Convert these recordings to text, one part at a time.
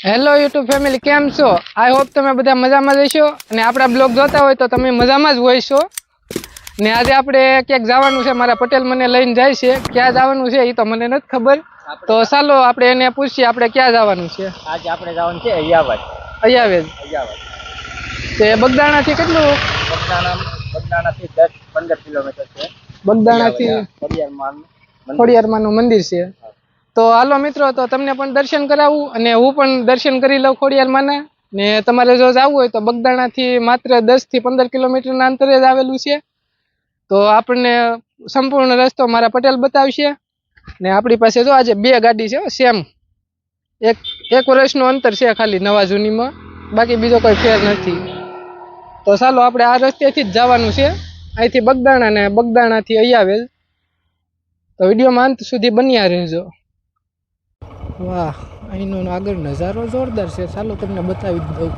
Hello YouTube family કેમ છો? I hope તમે બધા મજામાં જઈશો અને આપણા બ્લોગ જોતા હોય તો તમે મજામાં જ છો ને આજે આપણે ક્યાંક જવાનું છે મારા પટેલ મને લઈને જાય છે. ક્યાં જવાનું છે એ તો મને નથી ખબર. તો ચાલો આપણે એને પૂછીએ આપણે ક્યાં જવાનું છે? આજે આપણે જવાનું છે અયાવાજ અયાવેજ અયાવાજ તે બગદાણાથી કેટલું? બગદાણા બગદાણાથી દસ પંદર કિલોમીટર છે. બગદાણાથી ખોડિયારમાં ખોડિયારમાંનું મંદિર છે. તો હાલો મિત્રો, તો તમને પણ દર્શન કરાવું અને હું પણ દર્શન કરી લઉં ખોડિયાર માને. ને તમારે જો જવું હોય તો બગદાણાથી માત્ર દસથી પંદર કિલોમીટરના અંતરે જ આવેલું છે. તો આપણને સંપૂર્ણ રસ્તો મારા પટેલ બતાવશે. ને આપણી પાસે જો આજે બે ગાડી છે સેમ એક એક વર્ષનું અંતર છે ખાલી નવા જૂનીમાં. બાકી બીજો કોઈ ફેર નથી. તો ચાલો આપણે આ રસ્તેથી જ જવાનું છે. અહીંથી બગદાણા ને બગદાણાથી અયાવેલ તો વિડીયોમાં અંત સુધી બન્યા રહેજો. વાહ અહીંનો આગળ નજારો જોરદાર છે. ચાલો તમને બતાવી દઉં.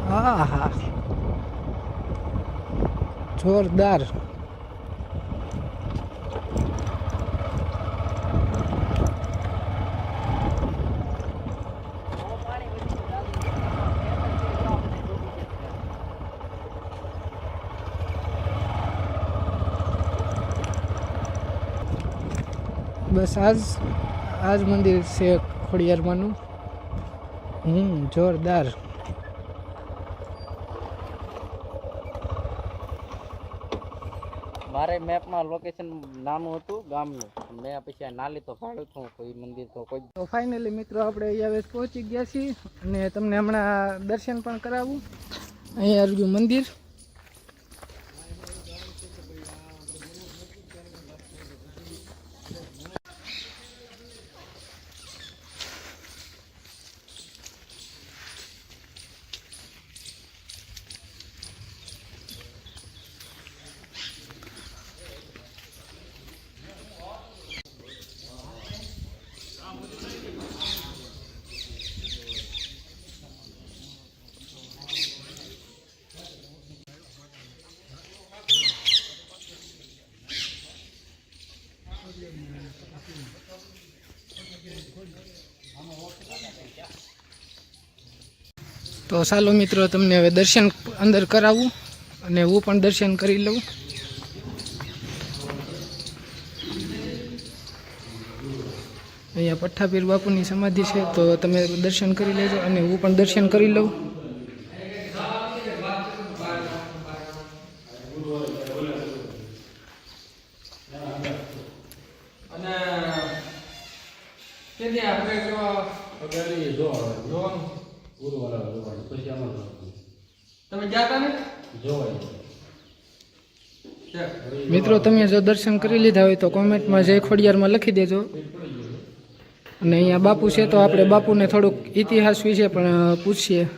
હા હા જોરદાર. બસ આજ આજ મંદિર છે ખોડિયારમાંનું હમ જોરદાર. મારે મેપમાં લોકેશન નાનું હતું ગામનું. મેં પછી આ ના લીધો ભાડું છું કોઈ મંદિર તો કોઈ તો ફાઇનલી મિત્રો આપણે અહીંયા પહોંચી ગયા છીએ અને તમને હમણાં દર્શન પણ કરાવું. અહીંયા આવ્યું મંદિર. તો ચાલો મિત્રો તમને હવે દર્શન અંદર કરાવું અને હું પણ દર્શન કરી લઉં. અહીંયા પઠ્ઠાપીર બાપુની સમાધિ છે તો તમે દર્શન કરી લેજો અને હું પણ દર્શન કરી લઉં. અને આપણે જો તમે જાતા ને? મિત્રો તમે જો દર્શન કરી લીધા હોય તો કોમેન્ટમાં જય ખોડિયારમાં લખી દેજો. અને અહીંયા બાપુ છે તો આપણે બાપુને થોડુંક ઇતિહાસ વિશે પણ પૂછીએ.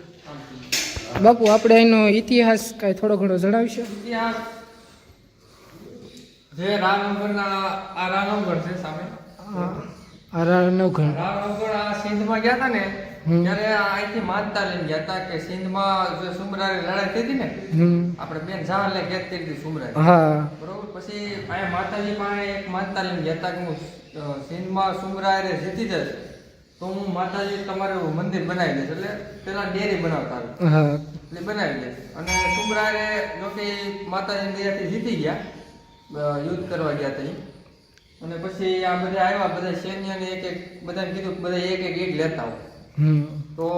બાપુ આપણે એનો ઇતિહાસ કાંઈ થોડો ઘણો જણાવીશું? ઇતિહાસ. જે રામનગરના આ રામનગર છે સામે. આ રામનગર રામનગર આ સિંધમાં ગયા હતા ને. ત્યારે અહીંથી માનતા લઈને ગયા હતા કે સિંધમાં જે સુમરાની લડાઈ થઈ હતી ને આપણે બેન જહાલે લે કરી હતી સુમરાની હા. બરોબર? પછી અહીંયા માતાજી પાસે એક માનતા લઈને ગયા હતા કે હું સિંધ સિંધમાં સુમરાયરે જીતી જશે તો હું માતાજી તમારું મંદિર બનાવી દઈશ. એટલે પેલા ડેરી બનાવતા એટલે બનાવી દઈશ. અને સુમરારે જો કે માતાજી દયાથી જીતી ગયા યુદ્ધ કરવા ગયા હતા અને પછી આ બધા આવ્યા બધા સૈન્યને એક એક બધાને કીધું બધા એક એક ઈટ લેતા હમ તો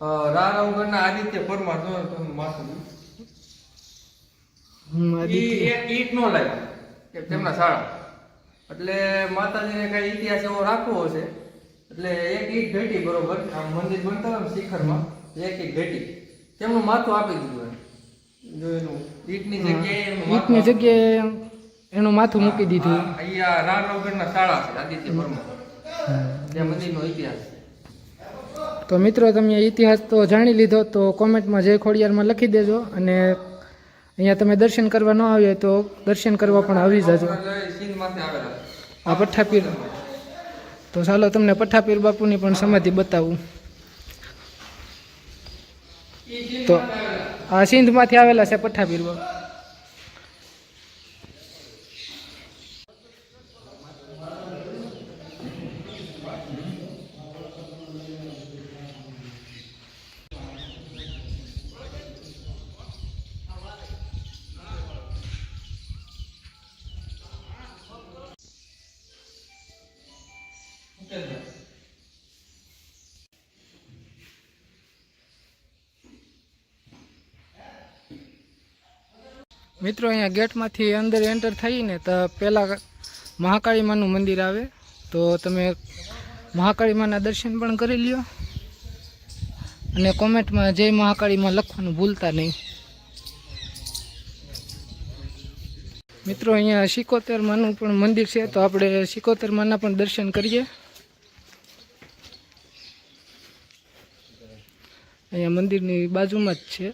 અ, રાણવગઢના આદિત્ય પરમાર જો માથું એક ઈટ નો લાગ્યો કે તેમના શાળા એટલે માતાજીને કઈ ઇતિહાસ એવો રાખવો હશે એટલે એક ઈટ ઘટી બરોબર આમ મંદિર બનતા હોય શિખરમાં એક એક ઘટી. તેમનું માથું આપી દીધું જો એનું ઈટની જગ્યાએ ઈટની જગ્યાએ એનું માથું મૂકી દીધું. અહીંયા અહીંયા રાણવગઢના શાળા છે આદિત્ય પરમાર. ત્યાં મંદિરનો ઇતિહાસ તો મિત્રો, તમે ઇતિહાસ તો જાણી લીધો, તો કોમેન્ટમાં જય ખોડિયારમાં લખી દેજો અને અહીંયા તમે દર્શન કરવા ન આવ્યા તો દર્શન કરવા પણ આવી જજો. આ પઠ્ઠાપીર તો ચાલો તમને પઠ્ઠાપીર બાપુની પણ સમાધિ બતાવું. તો આ સિંધમાંથી આવેલા છે પઠ્ઠાપીર બાપુ. મિત્રો, અહીંયા ગેટમાંથી અંદર એન્ટર થઈને તો પહેલાં મહાકાળી માનું મંદિર આવે. તો તમે મહાકાળી માના દર્શન પણ કરી લ્યો. અને કોમેન્ટમાં જય મહાકાળીમાં લખવાનું ભૂલતા નહીં. મિત્રો, અહીંયા સિકોતેર માનું પણ મંદિર છે, તો આપણે સિકોતેર માના પણ દર્શન કરીએ. અહીંયા મંદિરની બાજુમાં જ છે.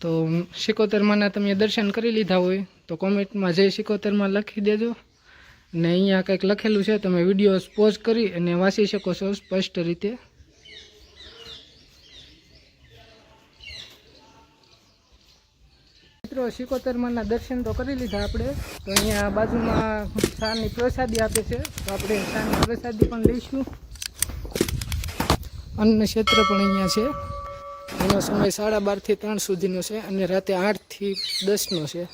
તો સિકોતેરમાંના તમે દર્શન કરી લીધા હોય તો કોમેન્ટમાં જય સિકોતેરમાં લખી દેજો. ને અહીંયા કંઈક લખેલું છે, તમે વીડિયો પોઝ કરી અને વાંચી શકો છો સ્પષ્ટ રીતે. મિત્રો, સિકોતેરમાંના દર્શન તો કરી લીધા આપણે. તો અહીંયા બાજુમાં સારની પ્રસાદી આપે છે. તો આપણે સારની પ્રસાદી પણ લઈશું. અન્ન ક્ષેત્ર પણ અહીંયા છે. એનો સમય સાડા બારથી ત્રણ સુધીનો છે અને રાતે આઠથી દસનો છે.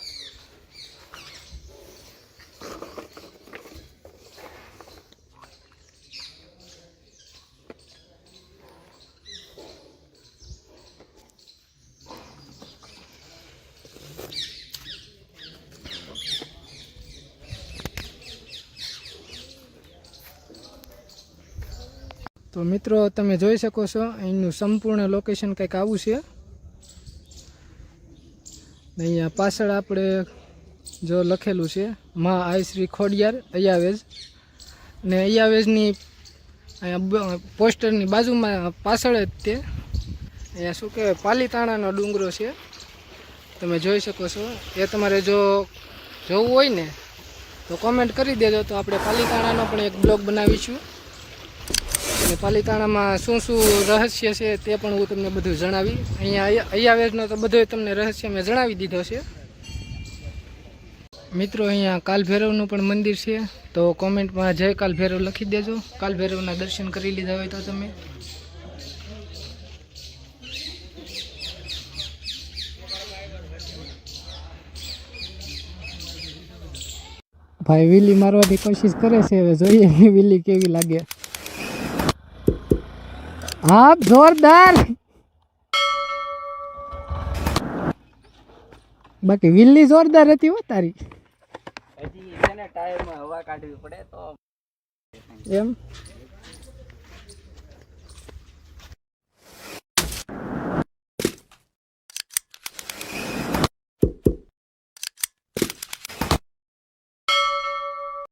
તો મિત્રો, તમે જોઈ શકો છો, અહીંનું સંપૂર્ણ લોકેશન કંઈક આવું છે. અહીંયા પાછળ આપણે જો લખેલું છે, મા આઈ શ્રી ખોડિયાર અયાવેજ ને અયાવેજની અહીંયા પોસ્ટરની બાજુમાં પાછળ જ તે. અહીંયા શું કહેવાય, પાલીતાણાનો ડુંગરો છે. તમે જોઈ શકો છો. એ તમારે જો જોવું હોય ને, તો કોમેન્ટ કરી દેજો. તો આપણે પાલીતાણાનો પણ એક બ્લોગ બનાવીશું. અને પાલિતાણામાં શું શું રહસ્ય છે તે પણ હું તમને બધું જણાવી. અહીંયા અયાવેજનો તો બધો તમને રહસ્ય મેં જણાવી દીધો છે. મિત્રો, અહીંયા કાલભૈરવનું પણ મંદિર છે. તો કોમેન્ટમાં જય કાલભૈરવ લખી દેજો. કાલભૈરવના દર્શન કરી લીધા હોય તો તમે. ભાઈ, વિલી મારવાની કોશિશ કરે છે. હવે જોઈએ વિલી કેવી લાગે. હા જોરદાર. બાકી વિલ્લી જોરદાર હતી હો તારી. હજી છે ને ટાયરમાં હવા કાઢવી પડે તો એમ?